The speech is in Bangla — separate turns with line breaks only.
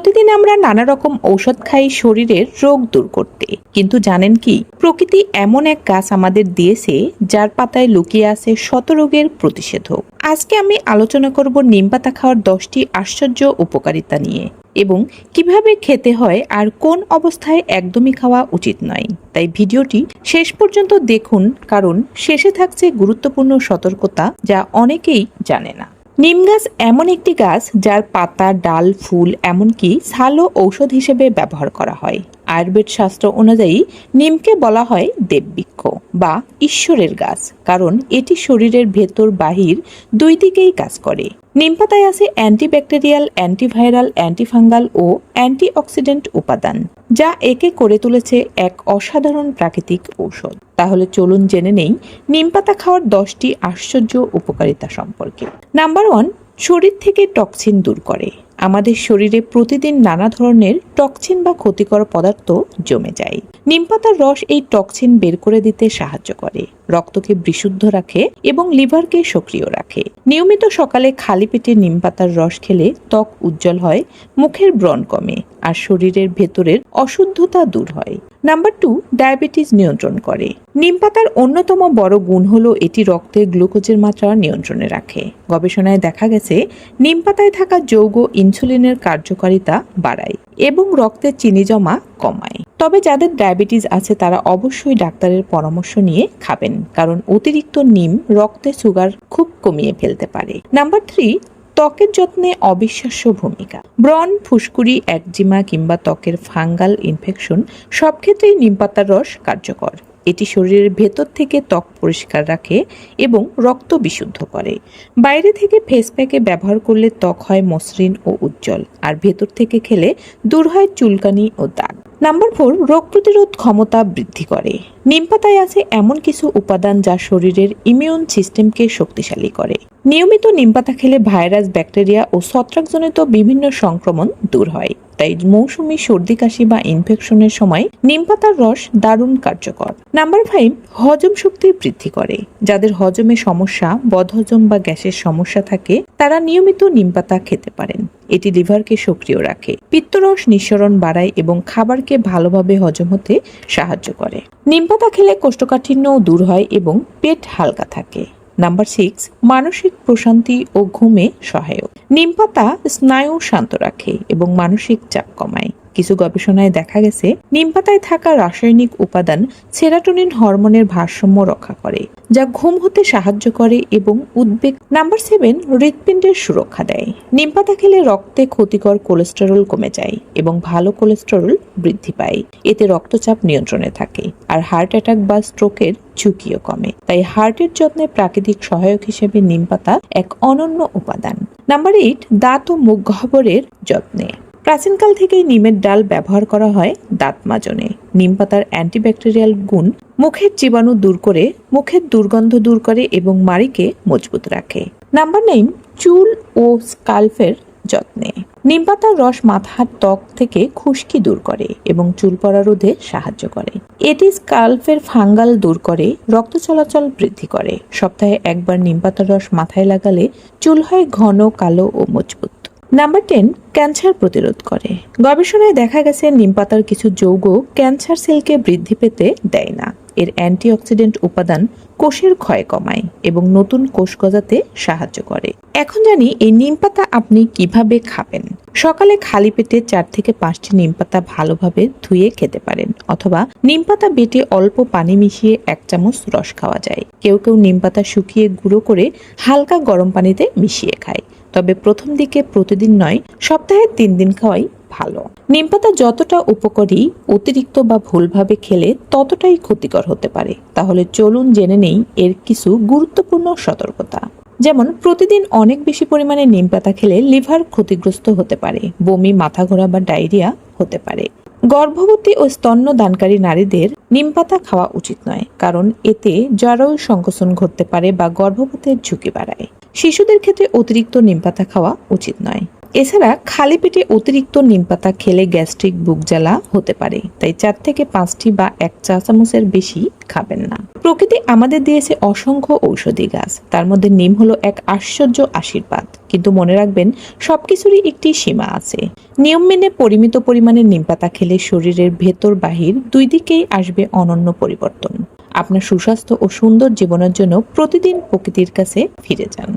প্রতিদিন আমরা নানা রকম ঔষধ খাই শরীরের রোগ দূর করতে। কিন্তু জানেন কি? প্রকৃতি এমন এক গাছ আমাদের দিয়েছে, যার পাতায় লুকিয়ে আছে শত রোগের প্রতিষেধক। আজকে আমি আলোচনা করব নিম পাতা খাওয়ার দশটি আশ্চর্য উপকারিতা নিয়ে এবং কীভাবে খেতে হয় আর কোন অবস্থায় একদমই খাওয়া উচিত নয়। তাই ভিডিওটি শেষ পর্যন্ত দেখুন, কারণ শেষে থাকছে গুরুত্বপূর্ণ সতর্কতা যা অনেকেই জানে না। নিম গাছ এমন একটি গাছ যার পাতা, ডাল, ফুল, এমনকি সালো ঔষধ হিসেবে ব্যবহার করা হয়। আয়ুর্বেদ শাস্ত্র অনুযায়ী নিমকে বলা হয় দেববৃক্ষ বা ঈশ্বরের গাছ, কারণ এটি শরীরের ভেতর বাহির দুই দিকেই কাজ করে। নিম পাতায় আছে অ্যান্টিব্যাকটেরিয়াল, অ্যান্টিভাইরাল, অ্যান্টিফাঙ্গাল ও অ্যান্টিঅক্সিডেন্ট উপাদান, যা একে করে তুলেছে এক অসাধারণ প্রাকৃতিক ঔষধ। তাহলে চলুন জেনে নেই নিম পাতা খাওয়ার দশটি আশ্চর্য উপকারিতা সম্পর্কে। নাম্বার ওয়ান, শরীর থেকে টক্সিন দূর করে। আমাদের শরীরে প্রতিদিন নানা ধরনের টক্সিন বা ক্ষতিকর পদার্থ জমে যায়। নিমপাতার রস এই টক্সিন বের করে দিতে সাহায্য করে। রক্তকে বিশুদ্ধ রাখে এবং লিভারকে সক্রিয় রাখে। নিয়মিত সকালে খালি পেটে নিম পাতার রস খেলে ত্বক উজ্জ্বল হয়, মুখের ব্রণ কমে আর শরীরের ভেতরের অশুদ্ধতা দূর হয়। নাম্বার টু, ডায়াবেটিস নিয়ন্ত্রণ করে। নিম পাতার অন্যতম বড় গুণ হলো এটি রক্তে গ্লুকোজের মাত্রা নিয়ন্ত্রণে রাখে। গবেষণায় দেখা গেছে, নিম পাতায় থাকা যৌগ ইনসুলিনের কার্যকারিতা বাড়ায় এবং রক্তে চিনি জমা কমায়। তবে যাদের ডায়াবেটিস আছে তারা অবশ্যই ডাক্তারের পরামর্শ নিয়ে খাবেন। কারণ অতিরিক্ত নিম রক্তে সুগার খুব কমিয়ে ফেলতে পারে। নাম্বার থ্রি, ত্বকের যত্নে অবিশ্বাস্য ভূমিকা। ব্রন ফুসকুড়ি, একজিমা কিংবা ত্বকের ফাঙ্গাল ইনফেকশন সব ক্ষেত্রেই নিম পাতার রস কার্যকর। এটি শরীরের ভেতর থেকে ত্বক পরিষ্কার রাখে এবং রক্ত বিশুদ্ধ করে। বাইরে থেকে ফেস প্যাকে ব্যবহার করলে ত্বক হয় মসৃণ ও উজ্জ্বল, আর ভেতর থেকে খেলে দূর হয় চুলকানি ও দাগ। নাম্বার ফোর, রোগ প্রতিরোধ ক্ষমতা বৃদ্ধি করে। নিম পাতায় আছে এমন কিছু উপাদান যা শরীরের ইমিউন সিস্টেমকে শক্তিশালী করে। নিয়মিত নিম পাতা খেলে ভাইরাস, ব্যাকটেরিয়া ও ছত্রাকজনিত বিভিন্ন সংক্রমণ দূর হয়। তাই মৌসুমি সর্দি কাশি বা ইনফেকশনের সময় নিম পাতার রস দারুণ কার্যকর। নাম্বার ফাইভ হজম শক্তি বৃদ্ধি করে। যাদের হজমে সমস্যা, বদহজম বা গ্যাসের সমস্যা থাকে, তারা নিয়মিত নিম পাতা খেতে পারেন। এটি লিভারকে সক্রিয় রাখে। পিত্তরস নিঃসরণ বাড়ায় এবং খাবারকে ভালোভাবে হজম হতে সাহায্য করে। নিম পাতা খেলে কোষ্ঠকাঠিন্যও দূর হয় এবং পেট হালকা থাকে। নাম্বার সিক্স মানসিক প্রশান্তি ও ঘুমে সহায়ক। নিম পাতা স্নায়ু শান্ত রাখে এবং মানসিক চাপ কমায়। কিছু গবেষণায় দেখা গেছে নিম পাতায় থাকা রাসায়নিক উপাদান সেরাটোনিন হরমোনের ভারসাম্য রক্ষা করে, যা ঘুম হতে সাহায্য করে এবং উদ্বেগ নাম্বার সেভেন হৃৎপিণ্ডের সুরক্ষা দেয়। নিম পাতা খেলে রক্তে ক্ষতিকর কোলেস্টেরল কমে যায় এবং ভালো কোলেস্টেরল বৃদ্ধি পায়। এতে রক্তচাপ নিয়ন্ত্রণে থাকে আর হার্ট অ্যাটাক বা স্ট্রোকের ঝুঁকিও কমে। তাই হার্টের যত্নে প্রাকৃতিক সহায়ক হিসেবে নিম পাতা এক অনন্য উপাদান। নাম্বার এইট, দাঁত ও মুখ গহ্বরের যত্নে। প্রাচীনকাল থেকেই নিমের ডাল ব্যবহার করা হয় দাঁত মাজনে। নিম পাতার অ্যান্টিব্যাকটেরিয়াল গুণ মুখের জীবাণু দূর করে, মুখের দুর্গন্ধ দূর করে এবং মাড়িকে মজবুত রাখে। নাম্বার নাইন চুল ও স্কাল্ফের যত্নে। নিম পাতার রস মাথার ত্বক থেকে খুশকি দূর করে এবং চুল পড়া রোধে সাহায্য করে। এটি স্কাল্ফের ফাঙ্গাল দূর করে, রক্ত চলাচল বৃদ্ধি করে। সপ্তাহে একবার নিম পাতার রস মাথায় লাগালে চুল হয় ঘন, কালো ও মজবুত। নাম্বার টেন ক্যান্সার প্রতিরোধ করে। গবেষণায় দেখা গেছে নিম পাতার কিছু যৌগ ক্যান্সার সেলকে বৃদ্ধি পেতে দেয় না। এর অ্যান্টিঅক্সিডেন্ট উপাদান কোষের ক্ষয় কমায় এবং নতুন কোষ গজাতে সাহায্য করে। এখন জানি এই নিম পাতা আপনি কীভাবে খাবেন। সকালে খালি পেটে চার থেকে পাঁচটি নিম পাতা ভালোভাবে ধুয়ে খেতে পারেন অথবা নিম পাতা বেটে অল্প পানি মিশিয়ে এক চামচ রস খাওয়া যায়। কেউ কেউ নিম পাতা শুকিয়ে গুঁড়ো করে হালকা গরম পানিতে মিশিয়ে খায়। তবে প্রথম দিকে প্রতিদিন নয়, সপ্তাহে তিন দিন খাওয়াই ভালো। নিম পাতা যতটা উপকারী, অতিরিক্ত বা ভুলভাবে খেলে ততটাই ক্ষতিকর হতে পারে। তাহলে চলুন জেনে নেই এর কিছু গুরুত্বপূর্ণ সতর্কতা। যেমন, প্রতিদিন অনেক বেশি পরিমাণে নিম পাতা খেলে লিভার ক্ষতিগ্রস্ত হতে পারে, বমি, মাথা ঘোরা বা ডায়রিয়া হতে পারে। গর্ভবতী ও স্তন্যদানকারী নারীদের নিম পাতা খাওয়া উচিত নয়, কারণ এতে জরায়ু সংকোচন ঘটতে পারে বা গর্ভপাতের ঝুঁকি বাড়ায়। শিশুদের ক্ষেত্রে অতিরিক্ত নিমপাতা খাওয়া উচিত নয়। এছাড়া খালি পেটে অতিরিক্ত নিমপাতা খেলে গ্যাস্ট্রিক বুক জ্বালা হতে পারে, তাই চার থেকে পাঁচটি বা এক চা চামচের বেশি খাবেন না। প্রকৃতি আমাদের দিয়েছে অসংখ্য ঔষধি গাছ, তার মধ্যে নিম হলো এক আশ্চর্য আশীর্বাদ। কিন্তু মনে রাখবেন, সবকিছুরই একটি সীমা আছে। নিয়ম মেনে পরিমিত পরিমাণে নিমপাতা খেলে শরীরের ভেতর বাহির দুই দিকেই আসবে অনন্য পরিবর্তন। আপনার সুস্বাস্থ্য ও সুন্দর জীবনের জন্য প্রতিদিন প্রকৃতির কাছে ফিরে যান।